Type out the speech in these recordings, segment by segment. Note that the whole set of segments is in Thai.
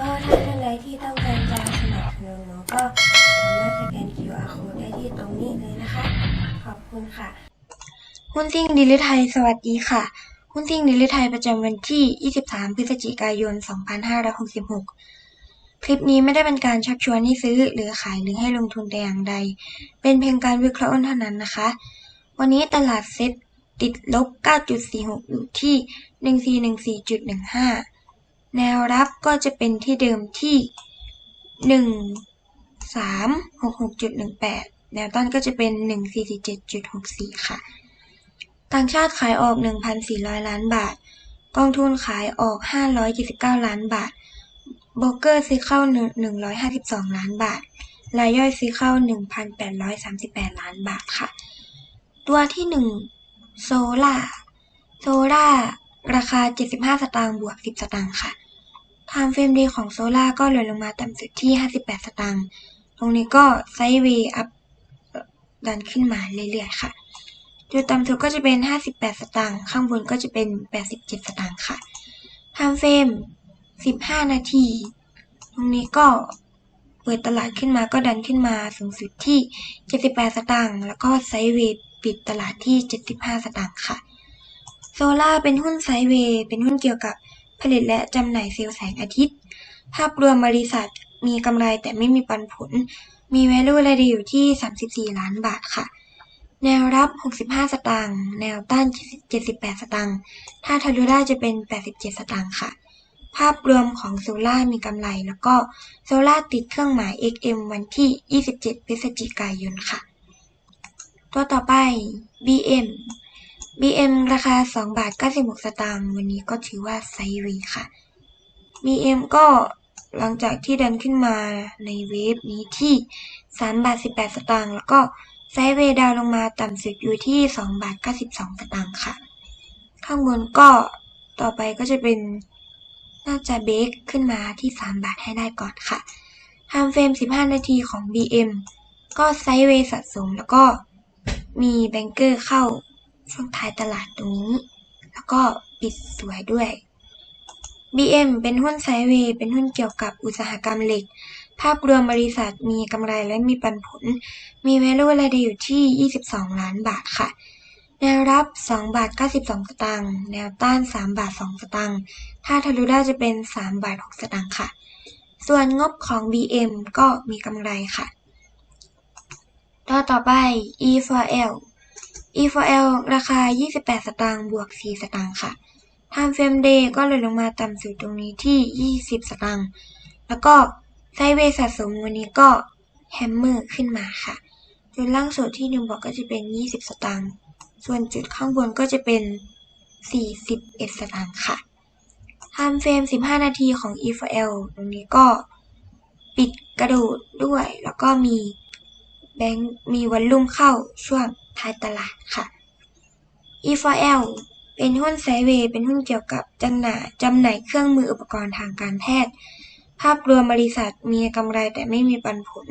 ก็ถ้าท่านใดที่ต้องการจะสนับสนุนหนูก็สามารถสแกน QR code ได้ที่ตรงนี้เลยนะคะ ขอบคุณค่ะ หุ้นซิ่งดิลิไทยสวัสดีค่ะ หุ้นซิ่งดิลิไทยประจำวันที่ 23 พฤศจิกายน 2566 คลิปนี้ไม่ได้เป็นการชักชวนให้ซื้อ หรือขายหรือให้ลงทุนแต่อย่างใด เป็นเพียงการวิเคราะห์เท่านั้นนะคะ วันนี้ตลาดเซ็ตติดลบ 9.46 อยู่ที่ 1414.15 แนวรับก็จะเป็นที่เดิมที่ 1366.18 แนวต้านก็จะเป็น1447.64 ค่ะ ต่างชาติขายออก 1,400 ล้านบาท กองทุนขายออก 579 ล้านบาท โบรกเกอร์ซื้อเข้า 152 ล้านบาท รายย่อยซื้อเข้า 1,838 ล้านบาทค่ะ ตัวที่ 1 โซล่าโซล่าราคา 75 สตางค์บวก 10 สตางค์ค่ะ ไทม์เฟรมดีของโซล่าก็หล่นลงมาต่ำสุดที่ 58 สตางค์ ตรงนี้ก็ไซด์เวย์อัพดันขึ้นมาเรื่อยๆค่ะ จุดต่ำสุดก็จะเป็น 58 สตางค์ ข้างบนก็จะเป็น 87 สตางค์ค่ะไทม์เฟรม 15 นาที ตรงนี้ก็เปิดตลาดขึ้นมาก็ดันขึ้นมาสูงสุดที่ 78 สตางค์ แล้วก็ไซด์เวย์ปิดตลาดที่ 75 สตางค์ค่ะ โซล่าเป็นหุ้นไซด์เวย์ เป็นหุ้นเกี่ยวกับ ผลิตและจำหน่ายเซลล์แสงอาทิตย์ ภาพรวมบริษัทมีกำไรแต่ไม่มีปันผล มี value รายได้อยู่ที่ 34 ล้านบาทค่ะ แนวรับ 65 สตางค์ แนวต้าน 78 สตางค์ ถ้าทะลุได้จะเป็น 87 สตางค์ค่ะ ภาพรวมของโซล่ามีกำไร แล้วก็โซล่าติดเครื่องหมาย XM วันที่ 27 พฤศจิกายนค่ะ ตัวต่อไป BM BM ราคา 2 บาท 96 สตางค์วันนี้ก็ถือว่าไซด์เวย์ค่ะ BM ก็หลังจากที่ดันขึ้นมาในเวฟนี้ที่ 3 บาท 18 สตางค์แล้วก็ไซด์เวย์ดาวลงมาต่ำสุดอยู่ที่ 2 บาท 92 สตางค์ค่ะ ข้างบนก็ต่อไปก็จะเป็นน่าจะเบรกขึ้นมาที่ 3 บาทให้ได้ก่อนค่ะไทม์เฟรม 15 นาทีของ BM ก็ไซด์เวย์สะสมแล้วก็มีแบงเกอร์เข้า ช่วงท้ายตลาดตรงนี้ แล้วก็ปิดสวยด้วย BM เป็นหุ้นไซเวย์ เป็นหุ้นเกี่ยวกับอุตสาหกรรมเหล็ก ภาพรวมบริษัทมีกำไรและมีปันผล มี value รายได้อยู่ที่ 22 ล้านบาทค่ะ แนวรับ 2 บาท 92 สตางค์ แนวต้าน 3 บาท 2 สตางค์ ถ้าทะลุได้จะเป็น 3 บาท 6 สตางค์ค่ะ ส่วนงบของ BM ก็มีกำไรค่ะตัวต่อไป E4L E4L ราคา 28 สตางค์บวก 4 สตางค์ค่ะ Time Frame Day ก็เลยลงมาต่ำสุดตรงนี้ที่ 20 สตางค์ แล้วก็ไซด์เวย์สะสมวันนี้ก็แฮมเมอร์ขึ้นมาค่ะ จุดล่างสุดที่หนึ่งบอกก็จะเป็น 20 สตางค์ ส่วนจุดข้างบนก็จะเป็น 41 สตางค์ค่ะ Time Frame 15 นาทีของ E4L ตรงนี้ก็ปิดกระโดดด้วย แล้วก็มีแบงค์มีวันลุ่มเข้าช่วง ท้ายตลาดค่ะ E4L เป็นหุ้นไซเวย์ เป็นหุ้นเกี่ยวกับจำหน่ายจำหน่ายเครื่องมืออุปกรณ์ทางการแพทย์ ภาพรวมบริษัทมีกำไรแต่ไม่มีปันผล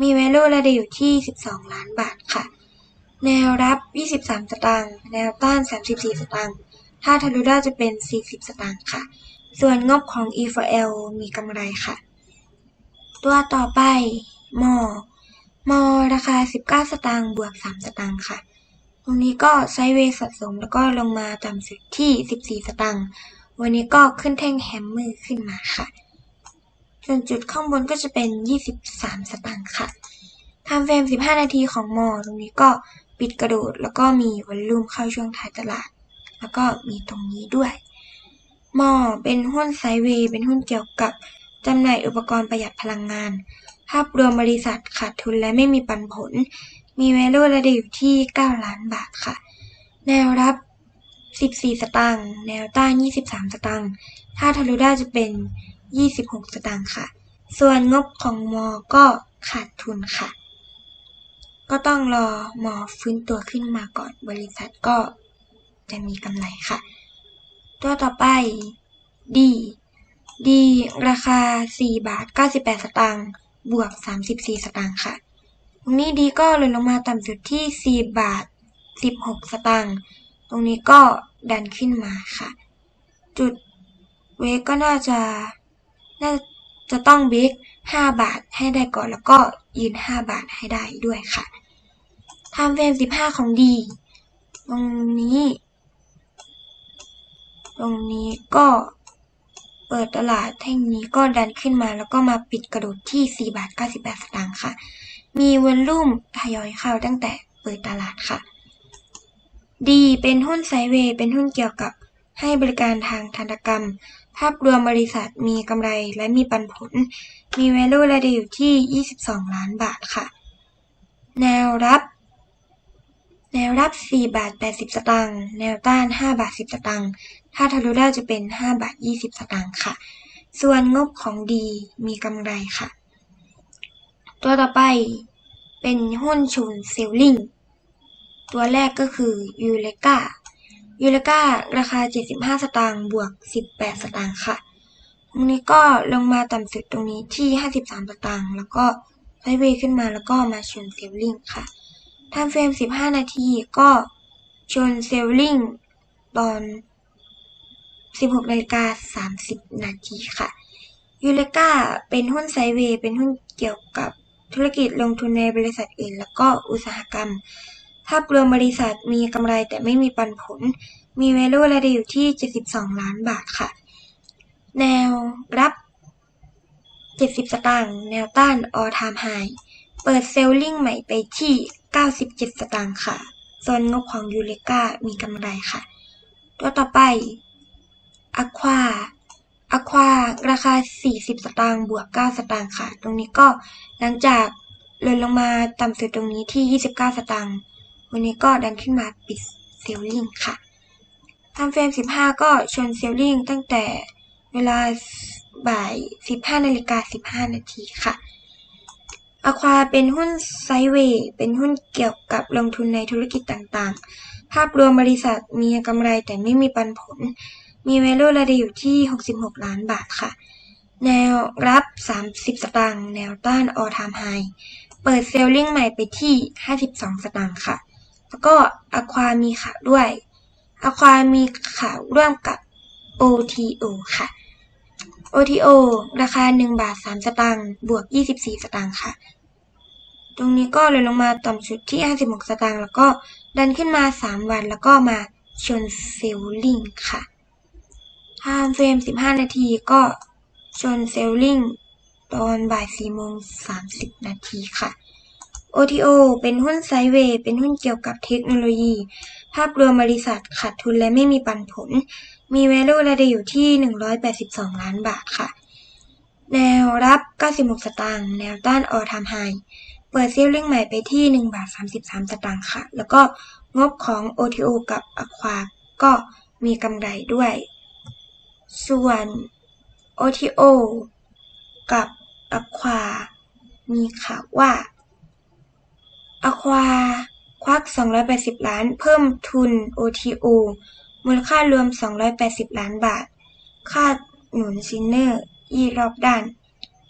มี value รายได้อยู่ที่ 12 ล้านบาทค่ะ แนวรับ 23 สตางค์ แนวต้าน 34 สตางค์ ถ้าทะลุได้จะเป็น 40 สตางค์ค่ะ ส่วนงบของ E4L มีกำไรค่ะ ตัวต่อไปมอ มอราคา 19 สตางค์บวก 3 สตางค์ค่ะ ตรงนี้ก็ไซด์เวย์สะสมแล้วก็ลงมาต่ำสุดที่ 14 สตางค์วันนี้ก็ขึ้นแท่งแฮมเมอร์ขึ้นมาค่ะ ส่วนจุดข้างบนก็จะเป็น 23 สตางค์ค่ะทม์เฟรม 15 นาทีของมอ ตรงนี้ก็ปิดกระโดด แล้วก็มีวอลลุ่มเข้าช่วงท้ายตลาด แล้วก็มีตรงนี้ด้วย มอเป็นหุ้นไซด์เวย์เป็นหุ้นเกี่ยวกับจำหน่ายอุปกรณ์ประหยัดพลังงาน ภาพรวมบริษัทขาดทุนและไม่มีปันผล มี value รายได้อยู่ที่ 9 ล้านบาทค่ะ แนวรับ 14 สตางค์ แนวต้าน 23 สตางค์ ถ้าทะลุได้จะเป็น 26 สตางค์ค่ะ ส่วนงบของมอก็ขาดทุนค่ะ ก็ต้องรอมอฟื้นตัวขึ้นมาก่อน บริษัทก็จะมีกำไรค่ะ ตัวต่อไป D D ราคา 4 บาท 98 สตางค์ บวก 34 สตางค์ค่ะ ตรงนี้ดีก็หล่นลงมาต่ำสุดที่ 4 บาท 16 สตางค์ ตรงนี้ก็ดันขึ้นมาค่ะ จุดเวกก็น่าจะ น่าจะต้องเบรก5 บาทให้ได้ก่อน แล้วก็ยืน 5 บาทให้ได้ด้วยค่ะทม์เฟรม15 ของดี ตรงนี้ ตรงนี้ก็ เปิดตลาดแท่งนี้ก็ดันขึ้นมา แล้วก็มาปิดกระโดดที่ 4 บาท 98 สตางค์ค่ะ มีวอลลุ่มทยอยเข้าตั้งแต่เปิดตลาดค่ะดีเป็นหุ้นไซเวย์ เป็นหุ้นเกี่ยวกับให้บริการทางธนกรรม ภาพรวมบริษัทมีกำไรและมีปันผล มี value ระดับอยู่ที่ 22 ล้านบาทค่ะ แนวรับ แนวรับ 4 บาท 80 สตางค์ แนวต้าน 5 บาท 10 สตางค์ ถ้าทะลุได้จะเป็น 5 บาท 20 สตางค์ค่ะ ส่วนงบของดีมีกำไรค่ะ ตัวต่อไปเป็นหุ้นชุนเซลลิง ตัวแรกก็คือยูเลกายูเลการาคา 75 สตางค์ บวก 18 สตางค์ค่ะ ตรงนี้ก็ลงมาต่ำสุดตรงนี้ที่ 53 สตางค์ แล้วก็ไซเวย์ขึ้นมาแล้วก็มาชนเซลลิงค่ะ ทม์เฟรม 15 นาทีก็ชนเซลลิงตอน 16นาฬิกา30 นาทีค่ะ ยูเลกาเป็นหุ้นไซเวย์เป็นหุ้นเกี่ยวกับธุรกิจลงทุนในบริษัทอื่น แล้วก็อุตสาหกรรม ภาพรวมบริษัทมีกำไรแต่ไม่มีปันผล มี value ระดับอยู่ที่ 72 ล้านบาทค่ะ แนวรับ 70 สตางค์ แนวต้าน all time high เปิดเซลลิงใหม่ไปที่ 97 สตางค์ค่ะ ส่วนงบของยูเลกามีกำไรค่ะ ตัวต่อไป Aqua Aqua ราคา 40 สตางค์บวก 9 สตางค์ค่ะ ตรงนี้ก็หลังจากลดลงมาต่ำสุดตรงนี้ที่ 29 สตางค์ วันนี้ก็ดันขึ้นมาปิดเซลลิงค่ะทำเฟรม 15 ก็ชนเซลลิงตั้งแต่เวลาบ่าย 15นาฬิกา15 นาทีค่ะ อควาเป็นหุ้นไซด์เวย์ เป็นหุ้นเกี่ยวกับลงทุนในธุรกิจต่างๆ ภาพรวมบริษัทมีกำไรแต่ไม่มีปันผล มี value ระดับอยู่ที่ 66 ล้านบาทค่ะ แนวรับ 30 สตางค์แนวต้าน all time high เปิดเซลลิ่งใหม่ไปที่ 52 สตางค์ค่ะ แล้วก็อความีข่าวด้วยอความีข่าวร่วมกับ OTO ค่ะ OTO ราคา 1 บาท 3 สตางค์บวก 24 สตางค์ค่ะ ตรงนี้ก็เลยลงมาต่ำสุดที่ 56 สตางค์แล้วก็ดันขึ้นมา 3 วันแล้วก็มาชนเซลลิงค่ะไทม์เฟรม 15 นาทีก็ชนเซลลิงตอนบ่าย4โมง30 นาทีค่ะ OTO เป็นหุ้นไซด์เวย์ เป็นหุ้นเกี่ยวกับเทคโนโลยี ภาพรวมบริษัทขาดทุนและไม่มีปันผล มี value ระดับอยู่ที่ 182 ล้านบาทค่ะ แนวรับ 96 สตางค์ แนวต้าน all time high เปิดเซลลิงใหม่ไปที่ 1 บาท 33 สตางค์ค่ะ แล้วก็งบของ OTO กับ Aqua ก็มีกำไรด้วย ส่วน OTO กับ Aqua มีข่าวว่า Aqua ควัก 280 ล้าน เพิ่มทุน OTO มูลค่ารวม 280 ล้านบาท ค่าหนุนซินเนอร์ ยี่รอบด้าน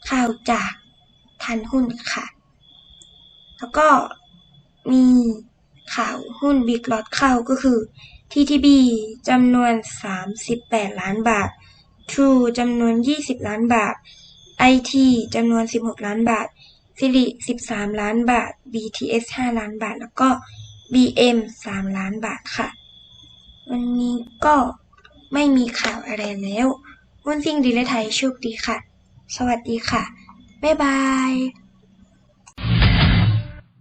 ข่าวจากทันหุ้นค่ะ แล้วก็มีข่าวหุ้นบิ๊กลอตเข้าก็คือ TTB จำนวน 38 ล้านบาท True จำนวน 20 ล้านบาท IT จำนวน 16 ล้านบาท สิริ13 ล้านบาท BTS 5 ล้านบาท แล้วก็ BM 3 ล้านบาทค่ะ วันนี้ก็ไม่มีข่าวอะไรแล้ววุ้นซิ่งดีและไทยโชคดีค่ะ สวัสดีค่ะ บ๊ายบาย